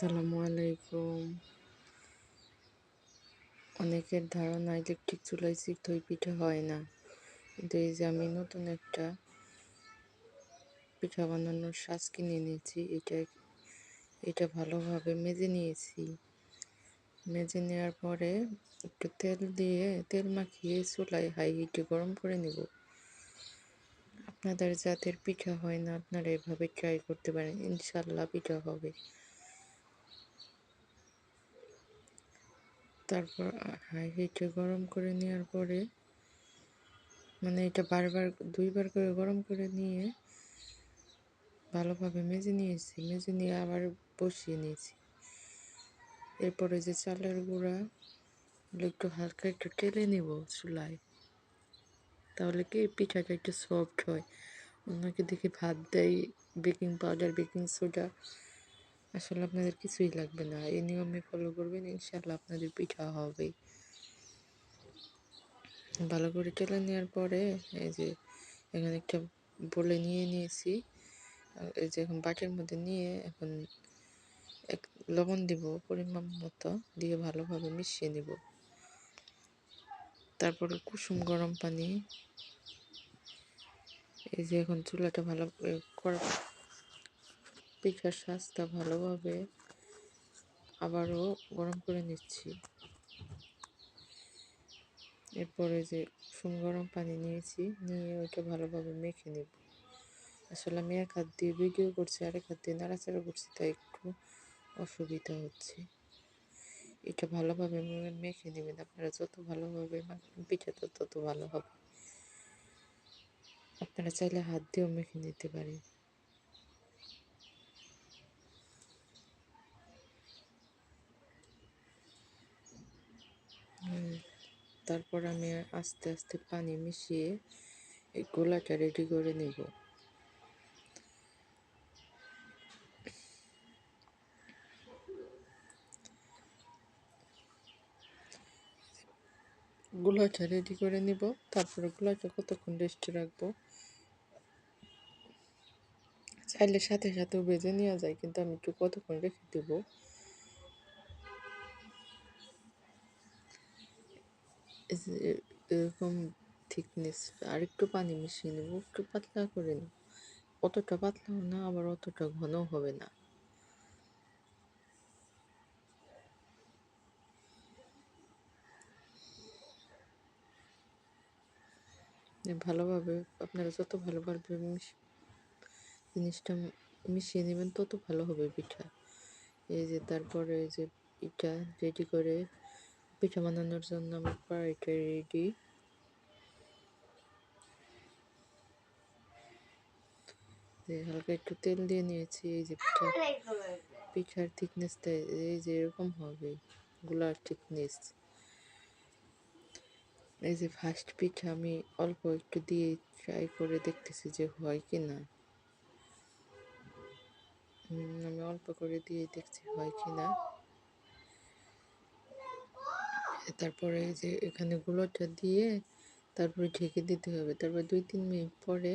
আসসালামু আলাইকুম। অনেকের ধারণা ইলেকট্রিক চুলায় চিতই পিঠা হয় না। কিন্তু এই যে আমি নতুন একটা পিঠা বানানোর সাজ কিনে নিয়েছি এটা এটা ভালোভাবে মেজে নিয়েছি। মেজে নেওয়ার পরে একটু তেল দিয়ে, তেল মাখিয়ে চুলায় হাই হিটে গরম করে নেব। আপনাদের যাদের পিঠা হয় না, আপনারা এভাবে ট্রাই করতে পারেন, ইনশাল্লাহ পিঠা হবে। তারপর হাই হিটে গরম করে নেওয়ার পরে মানে এটা বারবার, দুইবার করে গরম করে নিয়ে ভালোভাবে মেজে নিয়েছি, মেজে নিয়ে আবার বসিয়ে নিয়েছি। এরপরে যে চালের গুঁড়া একটু হালকা একটু টেলে নেব চুলায়। তাহলে কি পিঠাটা একটু সফট হয়। অন্যকে দেখে ভাত দেয় বেকিং পাউডার বেকিং সোডা আসলে আপনাদের কিছুই লাগবে না। এই নিয়মে ফলো করবেন ইনশাল্লাহ আপনাদের পিঠা হবে। ভালো করে টেলে নেওয়ার পরে, এই যে এখানে একটা বলে নিয়ে নিয়েছি। এই যে এখন বাটির মধ্যে নিয়ে এখন এক লবণ দিব, পরিমাণ মতো দিয়ে ভালোভাবে মিশিয়ে নেব। তারপরে কুসুম গরম পানি। এই যে এখন চুলাটা ভালো করা পিঠার শাঁসটা ভালোভাবে আবারও গরম করে নিচ্ছি। এরপরে যে কুসুম গরম পানি নিয়েছি, নিয়ে ওইটা ভালোভাবে মেখে নেব। আসলে আমি এক হাত দিয়ে ভিডিও করছি, আরেক হাত দিয়ে নাড়াচাড়া করছি, তাই একটু অসুবিধা হচ্ছে। এটা ভালোভাবে মেখে নেবেন আপনারা, যত ভালোভাবে পিঠা তত ভালো হবে। আপনারা চাইলে হাত দিয়েও মেখে নিতে পারেন। তারপর আমি আস্তে আস্তে পানি মিশিয়ে এই গোলাটা রেডি করে নেব। গোলাটা রেডি করে নিব, তারপরে গোলাটা কতক্ষণ রেস্টে রাখব? চাইলে সাথে সাথেও বেজে নেওয়া যায়, কিন্তু আমি একটু কতক্ষণ রেখে দেবো? এরকম থিকনেস আর একটু পানি মিশিয়ে নেব, একটু পাতলা করে নেব। অতটা পাতলাও না, আবার অতটা ঘনও হবে না। ভালোভাবে আপনারা যত ভালো ভালোভাবে জিনিসটা মিশিয়ে নেবেন, তত ভালো হবে পিঠা। এই যে তারপরে এই যে পিঠা রেডি করে পিঠা বানানোর জন্য আমার কড়াইটা রেডি হালকা একটু তেল দিয়ে নিয়েছি এই যে পিঠা পিঠার থিকনেসটা এই যে এরকম হবে গোলার থিকনেস এই যে ফার্স্ট পিঠা আমি অল্প একটু দিয়ে ট্রাই করে দেখতেছি যে হয় কি না আমি অল্প করে দিয়ে দেখছি হয় কি না তারপরে যে এখানে গুলোটা দিয়ে তারপরে ঢেকে দিতে হবে। তারপর দুই তিন মিনিট পরে